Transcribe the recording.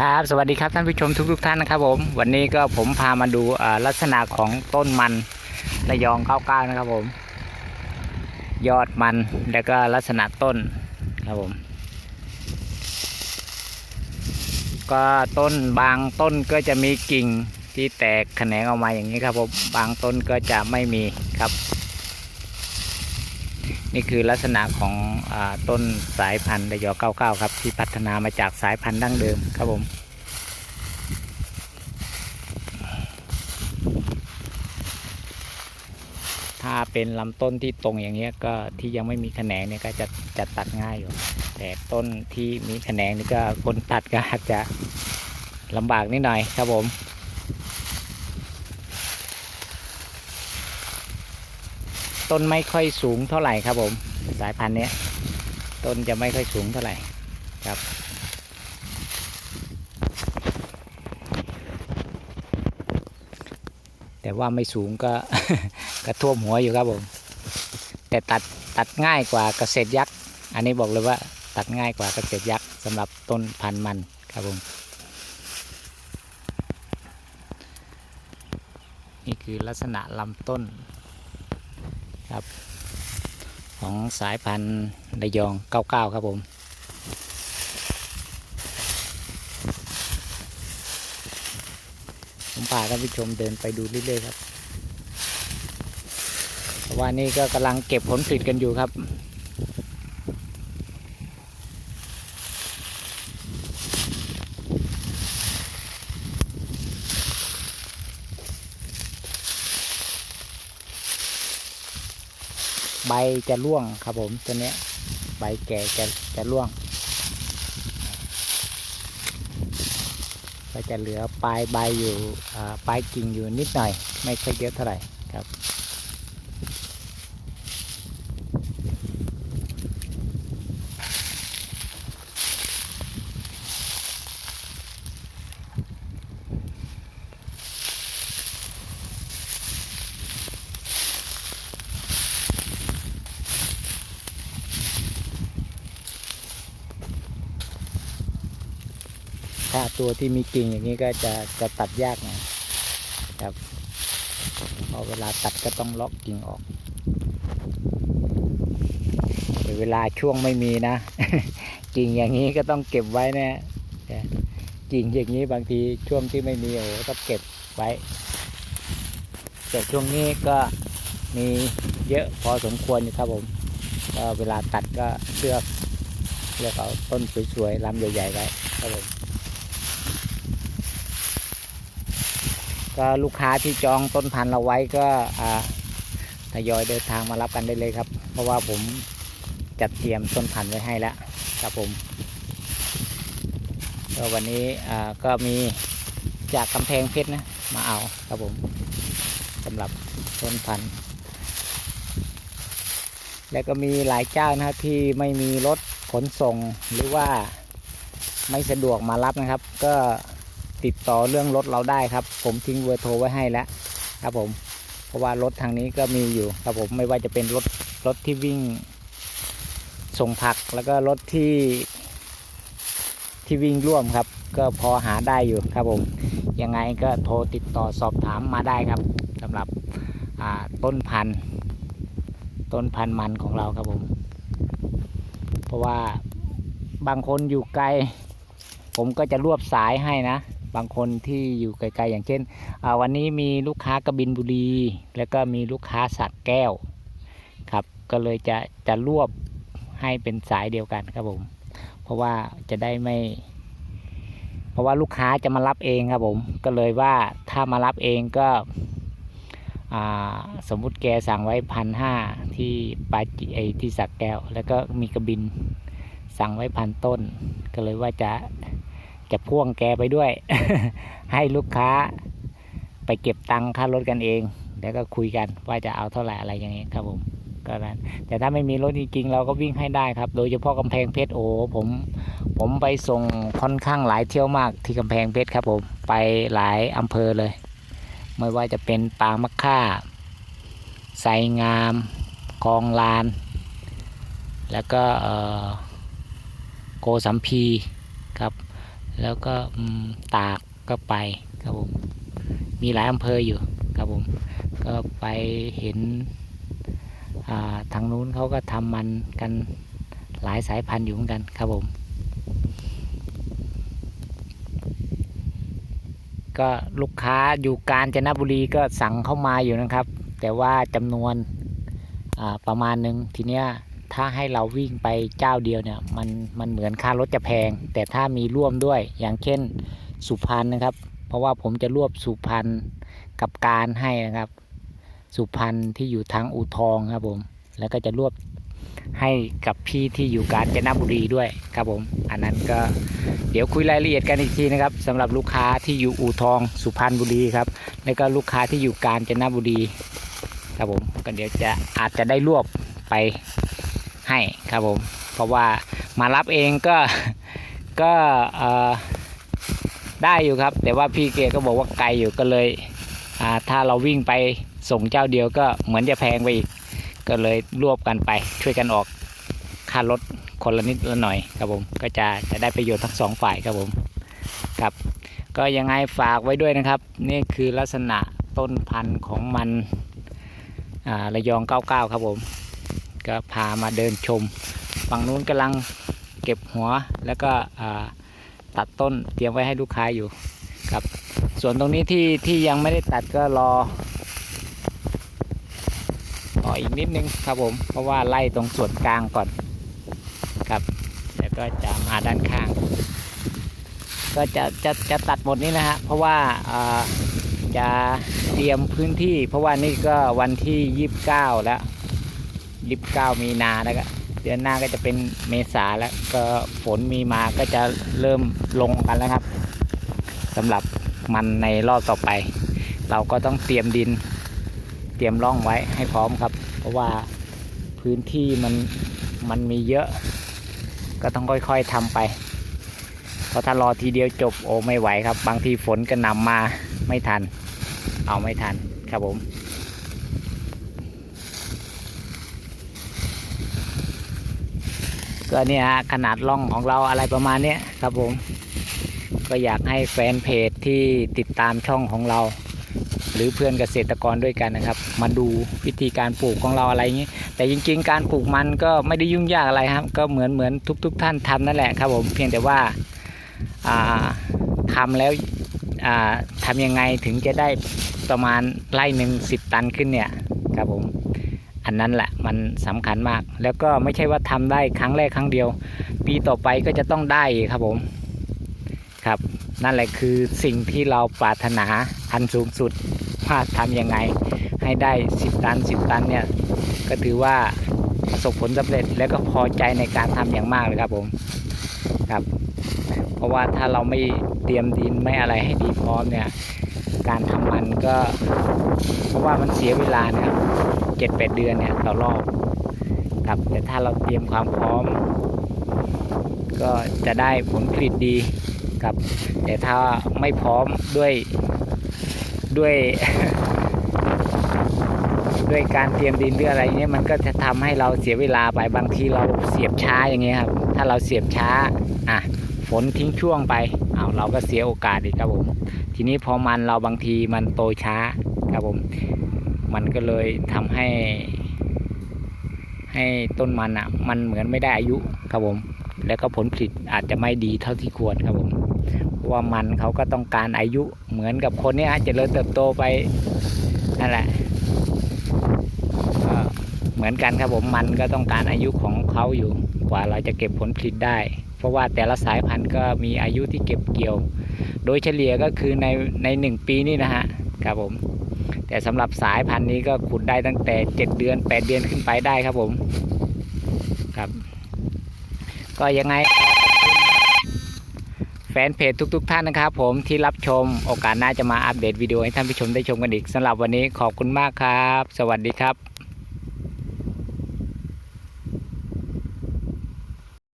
ครับ สวัสดีครับท่านผู้ชมทุกๆท่านนะครับผม วันนี้ก็ผมพามาดูลักษณะของต้นมันระยอง99นะครับผม ยอดมันแล้วก็ลักษณะต้นครับผม ก็ต้นบางต้นก็จะมีกิ่งที่แตกแขนงออกมาอย่างนี้ครับผม บางต้นก็จะไม่มีครับ นี่คือลักษณะของอต้นสายพันธุ์ระยอ99 ครับ ที่พัฒนามาจากสายพันธุ์ดั้งเดิมครับผม ถ้าเป็นลำต้นที่ตรงอย่างเงี้ยก็ที่ยังไม่มีแขนงเนี่ยก็จะจะตัดง่ายอยู่ แต่ต้นที่มีแขนงนี่ก็คนตัดก็อาจจะลำบากนิดหน่อยครับผม ต้นไม่ค่อยสูงเท่าไหร่ครับผม สายพันธุ์นี้ต้นจะไม่ค่อยสูงเท่าไหร่ครับ แต่ว่าไม่สูงก็ก็ท่วมหัวอยู่ครับผม แต่ตัดตัดง่ายกว่าเกษตรยักษ์ อันนี้บอกเลยว่าตัดง่ายกว่าเกษตรยักษ์สำหรับต้นพันธุ์มันครับผม นี่คือลักษณะลำต้น ครับ ของสายพันธุ์ระยอง 99 ครับผม ผมพาท่านผู้ชมเดินไปดูเรื่อยๆครับว่านี่ก็กำลังเก็บผลผลิตกันอยู่ครับ ใบจะร่วงครับผมตัวนี้ใบแก่จะจะร่วงก็จะเหลือปลายใบอยู่ปลายกิ่งอยู่นิดหน่อย ไม่ค่อยเยอะเท่าไหร่ครับ ถ้าตัวที่มีกิ่งอย่างนี้ก็จะจะตัดยากหนะครับพอเวลาตัดก็ต้องล็อกกิ่งออกแต่เวลาช่วงไม่มีนะ กิ่งอย่างนี้ก็ต้องเก็บไว้นะกิ่งอย่างนี้บางทีช่วงที่ไม่มีโอ้โหต้องเก็บไว้ แต่ช่วงนี้ก็มีเยอะพอสมควรอยู่ครับผมก็เวลาตัดก็เลือกเลือกเอาต้นสวยๆลำใหญ่ๆไว้ครับผม ก็ลูกค้าที่จองต้นพันธุ์เราไว้ก็ทยอยเดินทางมารับกันได้เลยครับ เพราะว่าผมจัดเตรียมต้นพันธุ์ไว้ให้แล้วครับผมก็วันนี้ก็มีจากกำแพงเพชรนะมาเอาครับผมสำหรับต้นพันธุ์แล้วก็มีหลายเจ้านะครับที่ไม่มีรถขนส่งหรือว่าไม่สะดวกมารับนะครับ ก็ ติดต่อเรื่องรถเราได้ครับ ผมทิ้งเบอร์โทรไว้ให้แล้วครับผม เพราะว่ารถทางนี้ก็มีอยู่ครับผมไม่ว่าจะเป็นรถรถที่วิ่งส่งผักแล้วก็รถที่ที่วิ่งร่วมครับ ก็พอหาได้อยู่ครับผมยังไงก็โทรติดต่อสอบถามมาได้ครับสำหรับต้นพันธุ์ต้นพันธุ์มันของเราครับผม เพราะว่าบางคนอยู่ไกล ผมก็จะรวบสายให้นะ บางคนที่อยู่ไกลๆอย่างเช่นวันนี้มีลูกค้ากบินบุรี แล้วก็มีลูกค้าสักแก้วครับก็เลยจะจะรวบให้เป็นสายเดียวกันครับผม เพราะว่าจะได้ไม่ เพราะว่าลูกค้าจะมารับเองครับผม ก็เลยว่าถ้ามารับเองก็สมมุติแกสั่งไว้พันห้าที่ปาจิไอที่สักแก้ว แล้วก็มีกระบินสั่งไว้พันต้น ก็เลยว่าจะ จะพ่วงแกไปด้วย ให้ลูกค้าไปเก็บตังค่ารถกันเอง แล้วก็คุยกันว่าจะเอาเท่าไหร่อะไรอย่างเงี้ยครับผมก็นั้นแต่ถ้าไม่มีรถจริงๆเราก็วิ่งให้ได้ครับ โดยเฉพาะกำแพงเพชรโอ้ผมผมไปส่งค่อนข้างหลายเที่ยวมากที่กำแพงเพชรครับผมไปหลายอำเภอเลย ไม่ว่าจะเป็นปางมะค่าไซงามคลองลาน แล้วก็โกสัมพีครับ แล้วก็ตากก็ไปครับผมมีหลายอำเภออยู่ครับผมก็ไปเห็นาทางนู้นเขาก็ทำมันกันหลายสายพันธุ์อยู่เหมือนกันครับผม ก็ลูกค้าอยู่กาญจนบุรีก็สั่งเข้ามาอยู่นะครับ แต่ว่าจำนวนประมาณหนึ่งทีเนี้ย ถ้าให้เราวิ่งไปเจ้าเดียวเนี่ยมันมันเหมือนค่ารถจะแพง แต่ถ้ามีร่วมด้วยอย่างเช่นสุพรรณนะครับ เพราะว่าผมจะรวบสุพรรณกับการให้นะครับ สุพรรณที่อยู่ทางอู่ทองครับผม แล้วก็จะรวบให้กับพี่ที่อยู่กาญจนบุรีด้วยครับผม อันนั้นก็เดี๋ยวคุยรายละเอียดกันอีกทีนะครับสำหรับลูกค้าที่อยู่อู่ทองสุพรรณบุรีครับ แล้วก็ลูกค้าที่อยู่กาญจนบุรีครับผมก็เดี๋ยวจะอาจจะได้รวบไป ให้ครับผม เพราะว่ามารับเองก็ก็ได้อยู่ครับ แต่ว่าพี่เกก็บอกว่าไกลอยู่ก็เลยถ้าเราวิ่งไปส่งเจ้าเดียวก็เหมือนจะแพงไปอีก ก็เลยรวบกันไปช่วยกันออกค่ารถคนละนิดละหน่อยครับผมก็จะจะได้ประโยชน์ทั้งสองฝ่ายครับผมครับ ก็ยังไงฝากไว้ด้วยนะครับ นี่คือลักษณะต้นพันธุ์ของมันระยอง 99 ครับผม ก็พามาเดินชม ฝั่งนู้นกำลังเก็บหัวแล้วก็ตัดต้นเตรียมไว้ให้ลูกค้าอยู่ครับ ส่วนตรงนี้ที่ที่ยังไม่ได้ตัดก็รอต่ออีกนิดนึงครับผม เพราะว่าไล่ตรงส่วนกลางก่อนครับแล้วก็จะมาด้านข้าง ก็จะจะจะตัดหมดนี้นะฮะเพราะว่าอ่าจะเตรียมพื้นที่ เพราะว่านี่ก็วันที่ยี่สิบเก้าแล้ว ยีิบเก้ามีนาแล้วก็เดือนหน้าก็จะเป็นเมษาแล้วก็ฝนมีมาก็จะเริ่มลงกันแล้วครับสำหรับมันในรอบต่อไป เราก็ต้องเตรียมดิน เตรียมร่องไว้ให้พร้อมครับ เพราะว่าพื้นที่มันมันมีเยอะ ก็ต้องค่อยๆทำไปเพราะถ้ารอทีเดียวจบโอ้ไม่ไหวครับ บางทีฝนก็นำมาไม่ทัน เอาไม่ทันครับผม ก็เนี่ยขนาดร่องของเราอะไรประมาณนี้ครับผม ก็อยากให้แฟนเพจที่ติดตามช่องของเรา หรือเพื่อนเกษตรกรด้วยกันนะครับ มาดูวิธีการปลูกของเราอะไรอย่างนี้ แต่จริง ๆ การปลูกมันก็ไม่ได้ยุ่งยากอะไรครับ ก็เหมือนเหมือนทุกๆท่านทำนั่นแหละครับผมเพียงแต่ว่าอ่าทำแล้วอ่าทำยังไงถึงจะได้ประมาณไร่หนึ่งสิบตันขึ้นเนี่ยครับผม อันนั้นแหละมันสำคัญมาก แล้วก็ไม่ใช่ว่าทำได้ครั้งแรกครั้งเดียว ปีต่อไปก็จะต้องได้ครับผมครับ นั่นแหละคือสิ่งที่เราปรารถนาอันสูงสุดว่าทำยังไง ให้ได้ 10 ตัน 10 ตันเนี่ย ก็ถือว่าประสบผลสำเร็จแล้วก็พอใจในการทำอย่างมากเลยครับผมครับ เพราะว่าถ้าเราไม่เตรียมดินไม่อะไรให้ดีพร้อมเนี่ย การทำมันก็ เพราะว่ามันเสียเวลานะครับ เจ็ดแปดเดือนเนี่ยต่อรอบครับแต่ถ้าเราเตรียมความพร้อม ก็จะได้ผลผลิตดีครับ แต่ถ้าไม่พร้อมด้วยด้วยด้วยการเตรียมดินหรืออะไรเงี้ยมันก็จะทำให้เราเสียเวลาไปบางทีเราเสียบช้าอย่างเงี้ยครับ ถ้าเราเสียบช้าอะฝนทิ้งช่วงไปเอาเราก็เสียโอกาสอีกครับผม ทีนี้พอมันเราบางทีมันโตช้าครับผม มันก็เลยทำให้ ให้ต้นมันอะ มันเหมือนไม่ได้อายุครับผม แล้วก็ผลผลิตอาจจะไม่ดีเท่าที่ควรครับผมเพราะว่ามันเขาก็ต้องการอายุเหมือนกับคนเนี้ยฮะเริญเติบโตไปนั่นแหละเหมือนกันครับผมมันก็ต้องการอายุของเขาอยู่กว่าเราจะเก็บผลผลิตได้ เพราะว่าแต่ละสายพันธุ์ก็มีอายุที่เก็บเกี่ยว โดยเฉลี่ยก็คือในในหนึ่งปีนี่นะฮะครับผม แต่สำหรับสายพันธุ์นี้ก็ขุดได้ตั้งแต่ 7 เดือน 8 เดือนขึ้นไปได้ครับผมครับ ก็ยังไง แฟนเพจทุกๆท่านนะครับ ผมที่รับชมโอกาสหน้าจะมาอัปเดตวิดีโอให้ท่านผู้ชมได้ชมกันอีกสำหรับวันนี้ขอบคุณมากครับ สวัสดีครับ